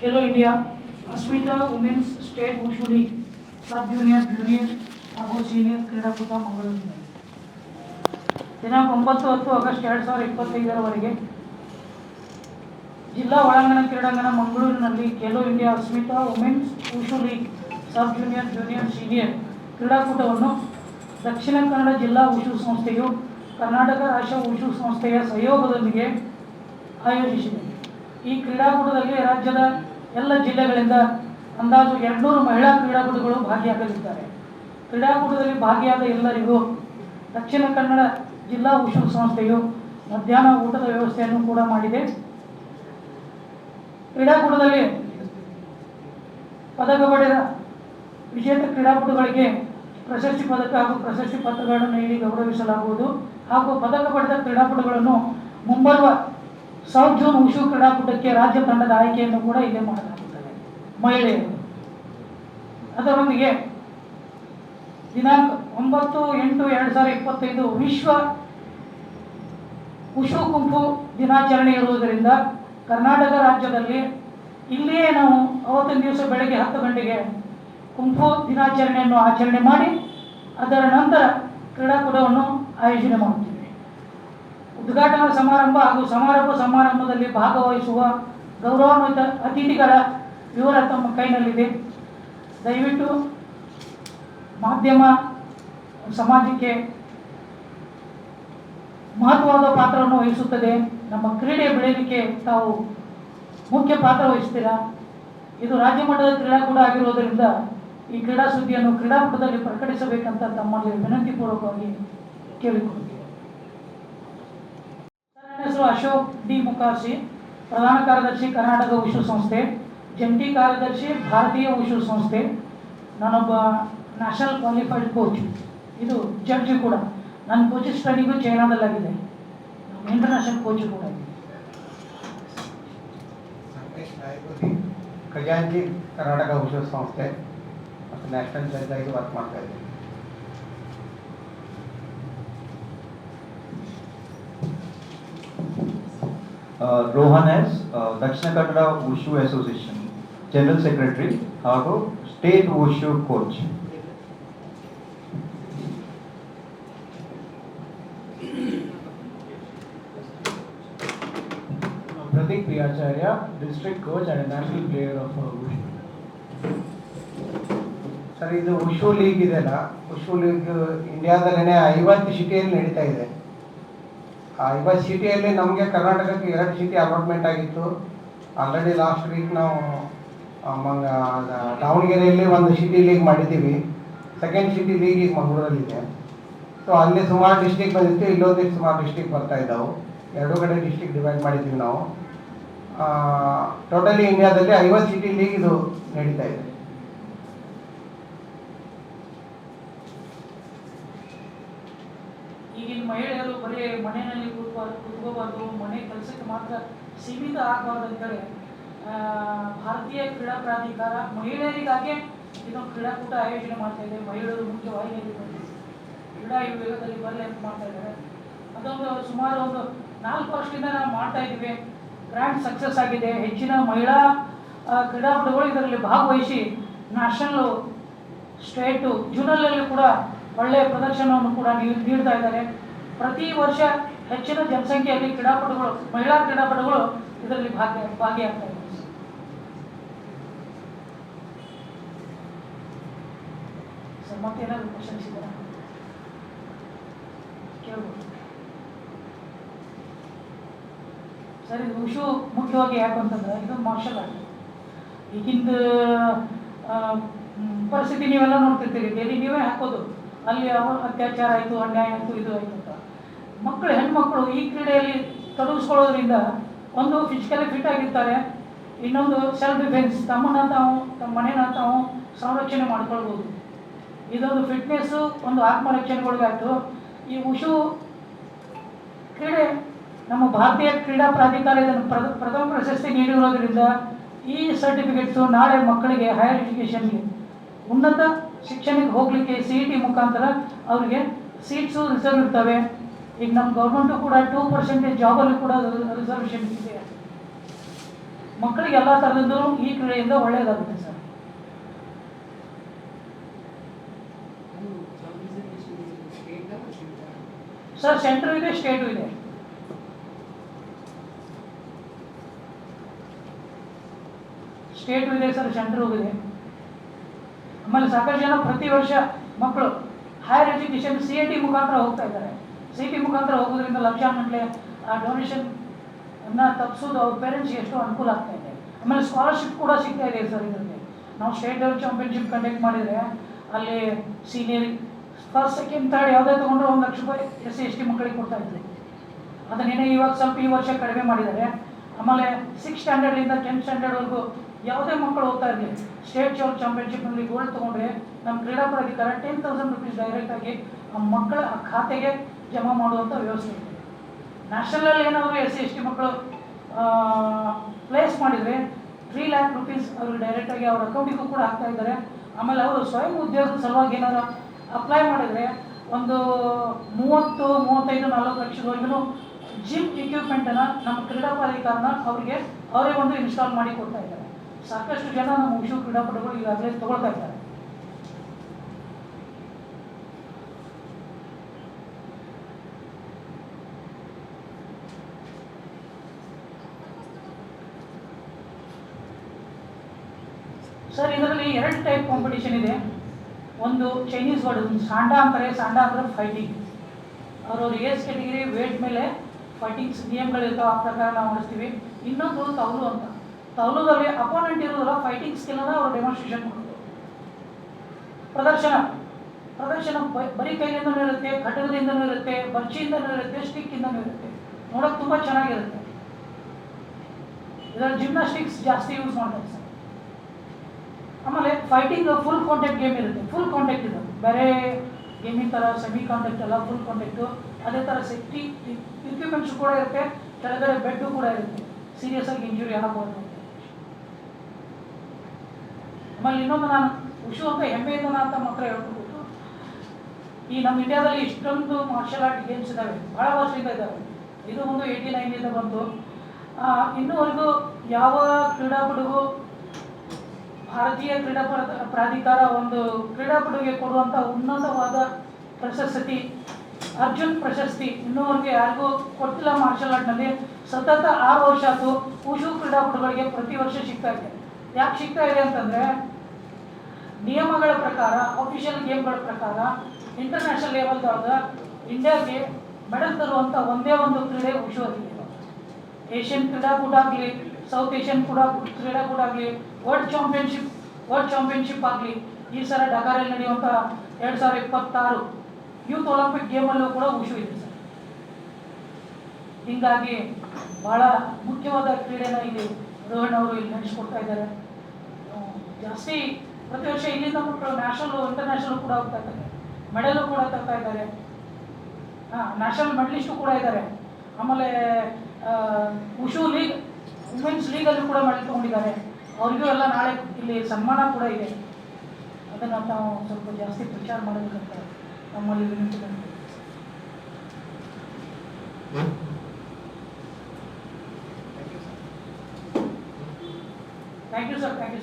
Khelo India Asmita women's state league sub junior junior ಹಾಗೂ senior ಕ್ರೀಡಾಕೂಟ ಮಂಗಳೂರಿನಲ್ಲಿ ದಿನಾಂಕ ಒಂಬತ್ತು ಹತ್ತು ಆಗಸ್ಟ್ ಎರಡು ಸಾವಿರದ ಇಪ್ಪತ್ತೈದರವರೆಗೆ ಜಿಲ್ಲಾ ಒಳಾಂಗಣ ಕ್ರೀಡಾಂಗಣ ಮಂಗಳೂರಿನಲ್ಲಿ Khelo India Asmita women's wushu league sub junior junior senior ಕ್ರೀಡಾಕೂಟವನ್ನು ದಕ್ಷಿಣ ಕನ್ನಡ ಜಿಲ್ಲಾ ಉಷು ಸಂಸ್ಥೆಯು ಕರ್ನಾಟಕ ರಾಷ್ಟ್ರ ಉಷು ಸಂಸ್ಥೆಯ ಸಹಯೋಗದೊಂದಿಗೆ ಆಯೋಜಿಸಿದೆ. ಈ ಕ್ರೀಡಾಕೂಟದಲ್ಲಿ ರಾಜ್ಯದ ಎಲ್ಲ ಜಿಲ್ಲೆಗಳಿಂದ ಅಂದಾಜು ಎರಡುನೂರು ಮಹಿಳಾ ಕ್ರೀಡಾಪಟುಗಳು ಭಾಗಿಯಾಗಲಿದ್ದಾರೆ. ಕ್ರೀಡಾಕೂಟದಲ್ಲಿ ಭಾಗಿಯಾದ ಎಲ್ಲರಿಗೂ ದಕ್ಷಿಣ ಕನ್ನಡ ಜಿಲ್ಲಾ ಉಷು ಸಂಸ್ಥೆಯು ಮಧ್ಯಾಹ್ನ ಊಟದ ವ್ಯವಸ್ಥೆಯನ್ನು ಕೂಡ ಮಾಡಿದೆ. ಕ್ರೀಡಾಕೂಟದಲ್ಲಿ ಪದಕ ಪಡೆದ ವಿಜೇತ ಕ್ರೀಡಾಪಟುಗಳಿಗೆ ಪ್ರಶಸ್ತಿ ಪದಕ ಹಾಗೂ ಪ್ರಶಸ್ತಿ ಪತ್ರಗಳನ್ನು ನೀಡಿ ಗೌರವಿಸಲಾಗುವುದು. ಹಾಗೂ ಪದಕ ಪಡೆದ ಕ್ರೀಡಾಪಟುಗಳನ್ನು ಮುಂಬರುವ ಸೌತ್ ಜೋನ್ ಉಷು ಕ್ರೀಡಾಕೂಟಕ್ಕೆ ರಾಜ್ಯ ತಂಡದ ಆಯ್ಕೆಯನ್ನು ಕೂಡ ಇಲ್ಲೇ ಮಾಡಲಾಗುತ್ತದೆ. ಮಹಿಳೆಯರು. ಅದರೊಂದಿಗೆ ದಿನಾಂಕ ಒಂಬತ್ತು ಎಂಟು ಎರಡು ಸಾವಿರದ ಇಪ್ಪತ್ತೈದು ವಿಶ್ವ ಉಷು ಕುಂಫು ದಿನಾಚರಣೆ ಇರುವುದರಿಂದ ಕರ್ನಾಟಕ ರಾಜ್ಯದಲ್ಲಿ ಇಲ್ಲಿಯೇ ನಾವು ಅವತ್ತಿನ ದಿವಸ ಬೆಳಗ್ಗೆ ಹತ್ತು ಗಂಟೆಗೆ ಕುಂಫು ದಿನಾಚರಣೆಯನ್ನು ಆಚರಣೆ ಮಾಡಿ ಅದರ ನಂತರ ಕ್ರೀಡಾಕೂಟವನ್ನು ಆಯೋಜನೆ ಮಾಡುತ್ತೇವೆ. ಉದ್ಘಾಟನಾ ಸಮಾರಂಭ ಹಾಗೂ ಸಮಾರೋಪ ಸಮಾರಂಭದಲ್ಲಿ ಭಾಗವಹಿಸುವ ಗೌರವಾನ್ವಿತ ಅತಿಥಿಗಳ ವಿವರ ತಮ್ಮ ಕೈನಲ್ಲಿದೆ. ದಯವಿಟ್ಟು ಮಾಧ್ಯಮ ಸಮಾಜಕ್ಕೆ ಮಹತ್ವವಾದ ಪಾತ್ರವನ್ನು ವಹಿಸುತ್ತದೆ. ನಮ್ಮ ಕ್ರೀಡೆ ಬೆಳೆಯಲಿಕ್ಕೆ ತಾವು ಮುಖ್ಯ ಪಾತ್ರ ವಹಿಸ್ತೀರಾ? ಇದು ರಾಜ್ಯ ಮಟ್ಟದ ಕ್ರೀಡಾಕೂಟ ಆಗಿರುವುದರಿಂದ ಈ ಕ್ರೀಡಾ ಸುದ್ದಿಯನ್ನು ಕ್ರೀಡಾಕೂಟದಲ್ಲಿ ಪ್ರಕಟಿಸಬೇಕಂತ ತಮ್ಮಲ್ಲಿ ವಿನಂತಿಪೂರ್ವಕವಾಗಿ ಕೇಳಿಕೊಳ್ತೀವಿ ಅಶೋಕ್ ಡಿ ಮುಖಾರ್ಜಿ, ಪ್ರಧಾನ ಕಾರ್ಯದರ್ಶಿ ಕರ್ನಾಟಕ ವಿಶ್ವ ಸಂಸ್ಥೆ, ಜಂಟಿ ಕಾರ್ಯದರ್ಶಿ ಭಾರತೀಯ ವಿಶ್ವ ಸಂಸ್ಥೆ ನಾನೊಬ್ಬ ನ್ಯಾಷನಲ್ ಕ್ವಾಲಿಫೈಡ್ ಕೋಚ್. ಇದು ಜಡ್ಜಿ ಕೂಡ. ನನ್ನ ಕೋಚಿಂಗ್ ಸ್ಟಡಿಗೂ ಚೈನಾದಲ್ಲಾಗಿದೆ. ಇಂಟರ್ನ್ಯಾಷನಲ್ ಕೋಚ್ ಕೂಡ ನಾಯಕುದಿ ಕರ್ನಾಟಕ ವಿಶ್ವ ಸಂಸ್ಥೆ ಮತ್ತು ನ್ಯಾಷನಲ್ ಜಡ್ಜ್ ಆಗಿ ವರ್ಕ್ ಮಾಡ್ತಾ ಇದ್ದೀನಿ Rohan S Dakshina Kannada wushu association general secretary ಹಾಗೂ state wushu coach Prateek Priyacharya district coach and national player of uh, sir ಇದು ಉಶು ಲೀಗ್ ಇದೆಲ್ಲ ಉಶು ಲೀಗ್ ಇಂಡಿಯಾದಲ್ಲೇ ಐವತ್ತು ಸಿಟಿಯಲ್ಲಿ ನಡೀತಾ ಇದೆ. ಐವತ್ತು ಸಿಟಿಯಲ್ಲಿ ನಮಗೆ ಕರ್ನಾಟಕಕ್ಕೆ ಎರಡು ಸಿಟಿ ಅಲಾಟ್ಮೆಂಟ್ ಆಗಿತ್ತು. ಆಲ್ರೆಡಿ ಲಾಸ್ಟ್ ವೀಕ್ ನಾವು ದಾವಣಗೆರೆಯಲ್ಲಿ ಒಂದು ಸಿಟಿ ಲೀಗ್ ಮಾಡಿದ್ದೀವಿ. ಸೆಕೆಂಡ್ ಸಿಟಿ ಲೀಗ್ ಈಗ ಮಂಗಳೂರಲ್ಲಿದೆ. ಸೊ ಅಲ್ಲಿ ಸುಮಾರು ಡಿಸ್ಟಿಕ್ ಬಂದಿತ್ತು, ಇಲ್ಲೊಂದಿಷ್ಟು ಸುಮಾರು ಡಿಸ್ಟಿಕ್ ಬರ್ತಾ ಇದ್ದಾವೆ. ಎರಡು ಕಡೆ ಡಿಸ್ಟಿಕ್ ಡಿವೈಡ್ ಮಾಡಿದ್ದೀವಿ ನಾವು. ಟೋಟಲಿ ಇಂಡಿಯಾದಲ್ಲಿ ಐವತ್ತು ಸಿಟಿ ಲೀಗ್ ಇದು ನಡೀತಾ ಇದೆ. ಈಗಿನ ಮಹಿಳೆಯರು ಬರೀ ಮನೆಯಲ್ಲಿ ಕೂತ್ಕೋಬಾರ್ದು ಮನೆ ಕೆಲಸಕ್ಕೆ ಮಾತ್ರ ಸೀಮಿತ ಆಗಬಾರ್ದು ಭಾರತೀಯ ಕ್ರೀಡಾ ಪ್ರಾಧಿಕಾರ ಮಹಿಳೆಯರಿಗಾಗೆ ಇದೊಂದು ಕ್ರೀಡಾಕೂಟ ಆಯೋಜನೆ ಮಾಡ್ತಾ ಇದೆ. ಮಹಿಳೆಯರು ಮುಖ್ಯವಾಹಿನಿಯಲ್ಲಿ ಬಂದು ಕ್ರೀಡಾ ವಿಭಾಗದಲ್ಲಿ ಬರಲಿ ಅಂತ ಮಾಡ್ತಾ ಇದ್ದಾರೆ. ಅದೊಂದು ಸುಮಾರು ಒಂದು ನಾಲ್ಕು ವರ್ಷದಿಂದ ನಾವು ಮಾಡ್ತಾ ಇದ್ದೀವಿ. ಗ್ರ್ಯಾಂಡ್ ಸಕ್ಸಸ್ ಆಗಿದೆ. ಹೆಚ್ಚಿನ ಮಹಿಳಾ ಕ್ರೀಡಾಪಟುಗಳು ಇದರಲ್ಲಿ ಭಾಗವಹಿಸಿ ನ್ಯಾಷನಲ್ ಸ್ಟೇಟು ಜೂನಲ್ಲೂ ಕೂಡ ಒಳ್ಳೆಯ ಪ್ರದರ್ಶನವನ್ನು ಕೂಡ ನೀಡ್ತಾ ಇದ್ದಾರೆ. ಪ್ರತಿ ವರ್ಷ ಹೆಚ್ಚಿನ ಜನಸಂಖ್ಯೆಯಲ್ಲಿ ಕ್ರೀಡಾಪಟುಗಳು, ಮಹಿಳಾ ಕ್ರೀಡಾಪಟುಗಳು ಇದರಲ್ಲಿ ಭಾಗ್ಯ, ಭಾಗಿಯಾಗ್ತಾ ಇದೆ ಸರ್ ಮತ್ತೇನಾದ್ರು ಕ್ವಶನ್ಸ್ ಕೇಳ್ಬೋದು. ಸರ್ ಉಷು ಮುಖ್ಯವಾಗಿ ಯಾಕಂತಂದ್ರೆ ಇದು ಮಾರ್ಷಲ್ ಆರ್ಟ್ ಈಗಿಂದ ಪರಿಸ್ಥಿತಿ ನೀವೆಲ್ಲ ನೋಡ್ತಿರ್ತೀರಿ. ಡೈಲಿ ನೀವೇ ಹಾಕೋದು. ಅಲ್ಲಿ ಅತ್ಯಾಚಾರ ಆಯಿತು, ಅನ್ಯಾಯ ಆಯಿತು, ಇದು ಆಯಿತು ಅಂತ. ಮಕ್ಕಳು, ಹೆಣ್ಮಕ್ಳು ಈ ಕ್ರೀಡೆಯಲ್ಲಿ ತೊಡಗಿಸ್ಕೊಳ್ಳೋದ್ರಿಂದ ಒಂದು ಫಿಸಿಕಲಿ ಫಿಟ್ ಆಗಿರ್ತಾರೆ, ಇನ್ನೊಂದು ಸೆಲ್ಫ್ ಡಿಫೆನ್ಸ್ ತಮ್ಮನ್ನ ತಾವು, ತಮ್ಮ ಮನೇನ ತಾವು ಸಂರಕ್ಷಣೆ ಮಾಡ್ಕೊಳ್ಬೋದು. ಇದೊಂದು ಫಿಟ್ನೆಸ್ಸು ಒಂದು ಆತ್ಮರಕ್ಷಣೆಗಳಿಗಾಯಿತು. ಈ ಉಷು ಕ್ರೀಡೆ ನಮ್ಮ ಭಾರತೀಯ ಕ್ರೀಡಾ ಪ್ರಾಧಿಕಾರ ಇದನ್ನು ಪ್ರ ಪ್ರಥಮ ಪ್ರಶಸ್ತಿ ನೀಡಿರೋದ್ರಿಂದ ಈ ಸರ್ಟಿಫಿಕೇಟ್ಸು ನಾಳೆ ಮಕ್ಕಳಿಗೆ ಹೈಯರ್ ಎಜುಕೇಷನ್ಗೆ ಉನ್ನತ ಶಿಕ್ಷಣಕ್ಕೆ ಹೋಗಲಿಕ್ಕೆ ಸಿ ಇ ಟಿ ಮುಖಾಂತರ ಅವರಿಗೆ ಸೀಟ್ಸು ರಿಸರ್ವ್ ಇರ್ತವೆ. ಈಗ ನಮ್ಮ ಗೌರ್ಮೆಂಟು ಕೂಡ ಟೂ ಪರ್ಸೆಂಟೇಜ್ ಜಾಬಲ್ಲಿ ಕೂಡ ರಿಸರ್ವೇಷನ್ ಇದೆ. ಮಕ್ಕಳಿಗೆ ಎಲ್ಲ ಥರದ್ದು ಈ ಕ್ರೀಡೆಯಿಂದ ಒಳ್ಳೆಯದಾಗುತ್ತೆ ಸರ್. ಸರ್ ಸೆಂಟ್ರ್ ಇದೆ ಸ್ಟೇಟು ಇದೆ. ಸ್ಟೇಟು ಇದೆ ಸರ್ ಸೆಂಟ್ರು ಇದೆ. ಆಮೇಲೆ ಸಾಕಷ್ಟು ಜನ ಪ್ರತಿ ವರ್ಷ ಮಕ್ಕಳು higher education C A T ಮುಖಾಂತರ ಹೋಗ್ತಾ ಇದ್ದಾರೆ. ಸಿ ಟಿ ಮುಖಾಂತರ ಹೋಗೋದ್ರಿಂದ ಲಕ್ಷಾಂಗಟ್ಟಲೆ ಆ ಡೊನೇಷನ್ ಅನ್ನ ತಪ್ಪಿಸೋದು ಅವ್ರ ಪೇರೆಂಟ್ಸ್ಗೆ ಎಷ್ಟು ಅನುಕೂಲ ಆಗ್ತಾ ಇದೆ. ಆಮೇಲೆ ಸ್ಕಾಲರ್ಶಿಪ್ ಕೂಡ ಸಿಗ್ತಾ ಇದೆ ಸರ್ ಇದರಲ್ಲಿ. ನಾವು ಸ್ಟೇಟ್ ಲೆವೆಲ್ ಚಾಂಪಿಯನ್ಶಿಪ್ ಕಂಡಕ್ಟ್ ಮಾಡಿದರೆ ಅಲ್ಲಿ ಸೀನಿಯರ್ ಫಸ್ಟ್ ಸೆಕೆಂಡ್ ಥರ್ಡ್ ಯಾವುದೇ ತೊಗೊಂಡ್ರೆ ಒಂದು ಲಕ್ಷ ರೂಪಾಯಿ ಎಸ್ ಸಿ ಎಸ್ ಟಿ ಮಕ್ಕಳಿಗೆ ಕೊಡ್ತಾ ಇದ್ರು. ಅದನ್ನೇನೆ ಇವಾಗ ಸ್ವಲ್ಪ ಈ ವರ್ಷ ಕಡಿಮೆ ಮಾಡಿದ್ದಾರೆ. ಆಮೇಲೆ ಸಿಕ್ಸ್ ಸ್ಟ್ಯಾಂಡರ್ಡಿಂದ ಟೆಂತ್ ಸ್ಟ್ಯಾಂಡರ್ಡ್ವರೆಗೂ ಯಾವುದೇ ಮಕ್ಕಳು ಹೋಗ್ತಾ ಇರಲಿ ಸ್ಟೇಟ್ ಲೆವೆಲ್ ಚಾಂಪಿಯನ್ಶಿಪ್ನಲ್ಲಿ ಗೋಲ್ಡ್ ತೊಗೊಂಡ್ರೆ ನಮ್ಮ ಕ್ರೀಡಾ ಪ್ರಾಧಿಕಾರ ಟೆನ್ ತೌಸಂಡ್ ರುಪೀಸ್ ಡೈರೆಕ್ಟಾಗಿ ಆ ಮಕ್ಕಳ ಖಾತೆಗೆ ಜಮಾ ಮಾಡುವಂಥ ವ್ಯವಸ್ಥೆ ಇದೆ. ನ್ಯಾಷನಲಲ್ಲಿ ಏನಾದರೂ ಎಸ್ ಸಿ, ಎಸ್ ಟಿ ಮಕ್ಕಳು ಪ್ಲೇಸ್ ಮಾಡಿದರೆ ತ್ರೀ ಲ್ಯಾಕ್ ರುಪೀಸ್ ಅವರು ಡೈರೆಕ್ಟಾಗಿ ಅವ್ರ ಅಕೌಂಟಿಗೂ ಕೂಡ ಹಾಕ್ತಾ ಇದ್ದಾರೆ. ಆಮೇಲೆ ಅವರು ಸ್ವಯಂ ಉದ್ಯೋಗದ ಸಲುವಾಗಿ ಏನಾದ್ರು ಅಪ್ಲೈ ಮಾಡಿದರೆ ಒಂದು ಮೂವತ್ತು, ಮೂವತ್ತೈದು, ನಲ್ವತ್ತು ಲಕ್ಷದವರೆಗೂ ಜಿಮ್ ಇಕ್ವಿಪ್ಮೆಂಟನ್ನು ನಮ್ಮ ಕ್ರೀಡಾ ಪ್ರಾಧಿಕಾರನ ಅವರಿಗೆ ಅವರೇ ಒಂದು ಇನ್ಸ್ಟಾಲ್ ಮಾಡಿ ಕೊಡ್ತಾ ಇದ್ದಾರೆ. ಸಾಕಷ್ಟು ಜನ ನಮ್ಮ ಹುಷೂರು ಕ್ರೀಡಾಪಟುಗಳು ಈಗಾಗಲೇ ತೊಗೊಳ್ತಾ ಇದ್ದಾರೆ ಸರ್ ಇದರಲ್ಲಿ ಎರಡು ಟೈಪ್ ಕಾಂಪಿಟಿಷನ್ ಇದೆ. ಒಂದು ಚೈನೀಸ್ ವರ್ಡ್ ಒಂದು ಸಾಂಡಾ ಅಂತಾರೆ ಸಾಂಡಾ ಅಂದರೆ ಫೈಟಿಂಗ್ ಅವ್ರವ್ರ ಏಜ್ ಕ್ಯಾಟಗಿರಿ ವೇಟ್ ಮೇಲೆ ಫೈಟಿಂಗ್ಸ್ ನಿಯಮಗಳಿರ್ತಾವೆ ಆ ಪ್ರಕಾರ ನಾವು ಮಾಡಿಸ್ತೀವಿ ಇನ್ನೊಂದು ತೌಲು ಅಂತ. ತೌಲುದಲ್ಲಿ ಅಪೋನೆಂಟ್ ಇರೋದಲ್ಲ ಫೈಟಿಂಗ್ ಸ್ಕಿಲ್ಲನ್ನು ಅವರು ಡೆಮಾನ್ಸ್ಟ್ರೇಷನ್ ಮಾಡೋದು ಪ್ರದರ್ಶನ. ಪ್ರದರ್ಶನ ಬರೀ ಕೈಯಿಂದನೂ ಇರುತ್ತೆ ಘಟಕದಿಂದನೂ ಇರುತ್ತೆ ಬರ್ಚಿಯಿಂದನೂ ಇರುತ್ತೆ, ಸ್ಟಿಕ್ಕಿಂದನೂ ಇರುತ್ತೆ. ನೋಡೋಕೆ ತುಂಬ ಚೆನ್ನಾಗಿರುತ್ತೆ. ಇದರಲ್ಲಿ ಜಿಮ್ನಾಸ್ಟಿಕ್ಸ್ ಜಾಸ್ತಿ ಯೂಸ್ ಮಾಡ್ತಾರೆ. ಆಮೇಲೆ ಫೈಟಿಂಗ್ ಫುಲ್ ಕಾಂಟ್ಯಾಕ್ಟ್ ಗೇಮ್ ಇರುತ್ತೆ. ಫುಲ್ ಕಾಂಟ್ಯಾಕ್ಟ್ ಇದೆ. ಬೇರೆ ಗೇಮಿನ ಥರ ಸೆಮಿ ಕಾಂಟ್ಯಾಕ್ಟ್ ಎಲ್ಲ ಫುಲ್ ಕಾಂಟ್ಯಾಕ್ಟು ಅದೇ ಥರ ಸೇಫ್ಟಿ ಇಕ್ವಿಪ್ಮೆಂಟ್ಸ್ ಕೂಡ ಇರುತ್ತೆ. ಕೆಳಗಡೆ ಬೆಡ್ಡು ಕೂಡ ಇರುತ್ತೆ. ಸೀರಿಯಸ್ ಆಗಿ ಇಂಜುರಿ ಆಗಬಹುದು ಅಂತ ಆಮೇಲೆ ಇನ್ನೊಂದು ನಾನು ಖುಷಿ ಅಂತ ಹೆಮ್ಮೆಯಿಂದ ಅಂತ ಮಾತ್ರ ಹೇಳ್ಬೋದು ಈ ನಮ್ಮ ಇಂಡಿಯಾದಲ್ಲಿ ಇಷ್ಟೊಂದು ಮಾರ್ಷಲ್ ಆರ್ಟ್ ಗೇಮ್ಸ್ ಇದ್ದಾವೆ ಭಾಳ ವರ್ಷದಿಂದ ಇದ್ದಾವೆ ಇದು ಒಂದು ಏಯ್ಟಿ ನೈನಿಂದ ಬಂತು ಇನ್ನೂವರೆಗೂ ಯಾವ ಕ್ರೀಡಾಪಟುಗೂ ಭಾರತೀಯ ಕ್ರೀಡಾ ಪ್ರ- ಪ್ರಾಧಿಕಾರ ಒಂದು ಕ್ರೀಡಾಪಟುಗೆ ಕೊಡುವಂಥ ಉನ್ನತವಾದ ಪ್ರಶಸ್ತಿ. ಅರ್ಜುನ್ ಪ್ರಶಸ್ತಿ. ಇನ್ನೂವರೆಗೆ ಯಾರಿಗೂ ಕೊಟ್ಟಿಲ್ಲ ಮಾರ್ಷಲ್ ಆರ್ಟ್ನಲ್ಲಿ ಸತತ ಆರು ವರ್ಷ ಅದು ಉಷು ಕ್ರೀಡಾಪಟುಗಳಿಗೆ ಪ್ರತಿ ವರ್ಷ ಸಿಗ್ತಾ ಇದೆ. ಯಾಕೆ ಸಿಗ್ತಾ ಇದೆ ಅಂತಂದರೆ, ನಿಯಮಗಳ ಪ್ರಕಾರ ಅಫಿಷಿಯಲ್ ಗೇಮ್ಗಳ ಪ್ರಕಾರ ಇಂಟರ್ನ್ಯಾಷನಲ್ ಲೆವೆಲ್ದೊಳಗೆ ಇಂಡಿಯಾಗೆ ಮೆಡಲ್ ತರುವಂಥ ಒಂದೇ ಒಂದು ಕ್ರೀಡೆ ಉಷು ಏಷ್ಯನ್ ಕ್ರೀಡಾಕೂಟ ಆಗಲಿ ಸೌತ್ ಏಷ್ಯನ್ ಕೂಡ ಕ್ರೀಡಾಕೂಟ ಆಗಲಿ ವರ್ಲ್ಡ್ ಚಾಂಪಿಯನ್ಶಿಪ್ ವರ್ಲ್ಡ್ ಚಾಂಪಿಯನ್ಶಿಪ್ ಆಗಲಿ, ಈ ಸಲ ಡಕಾರಲ್ಲಿ ನಡೆಯುವಂಥ ಎರಡು ಸಾವಿರದ ಇಪ್ಪತ್ತಾರು ಯೂತ್ ಒಲಿಂಪಿಕ್ ಗೇಮಲ್ಲೂ ಕೂಡ ಉಷು ಇದೆ ಸರ್. ಹೀಗಾಗಿ ಭಾಳ ಮುಖ್ಯವಾದ ಕ್ರೀಡೆನ ಇಲ್ಲಿ ರೋಹಣ್ ಅವರು ಇಲ್ಲಿ ನಡೆಸ್ಕೊಡ್ತಾ ಇದ್ದಾರೆ. ಜಾಸ್ತಿ ಪ್ರತಿ ವರ್ಷ ಇಲ್ಲಿಂದ ಮಕ್ಕಳು ನ್ಯಾಷನಲ್ ಇಂಟರ್ನ್ಯಾಷನಲ್ ಕೂಡ ಹೋಗ್ತಾ ಇದ್ದಾರೆ. ಮೆಡಲು ಕೂಡ ತರ್ತಾ ಇದ್ದಾರೆ. ಹಾಂ ನ್ಯಾಷನಲ್ ಮೆಡಲಿಸ್ಟು ಕೂಡ ಇದ್ದಾರೆ. ಆಮೇಲೆ ಉಷು ಲೀಗ್ ವುಮೆನ್ಸ್ ಲೀಗಲ್ಲೂ ಕೂಡ ಮಾಡಿ ತಗೊಂಡಿದ್ದಾರೆ. ಅವ್ರಿಗೂ ಎಲ್ಲ ನಾಳೆ ಇಲ್ಲಿ ಸನ್ಮಾನ ಕೂಡ ಇದೆ. ಅದನ್ನು ನಾವು ಸ್ವಲ್ಪ ಜಾಸ್ತಿ ಪ್ರಚಾರ ಮಾಡಬೇಕಂತ ನಮ್ಮಲ್ಲಿ ವಿನಂತಿ thank you sir thank you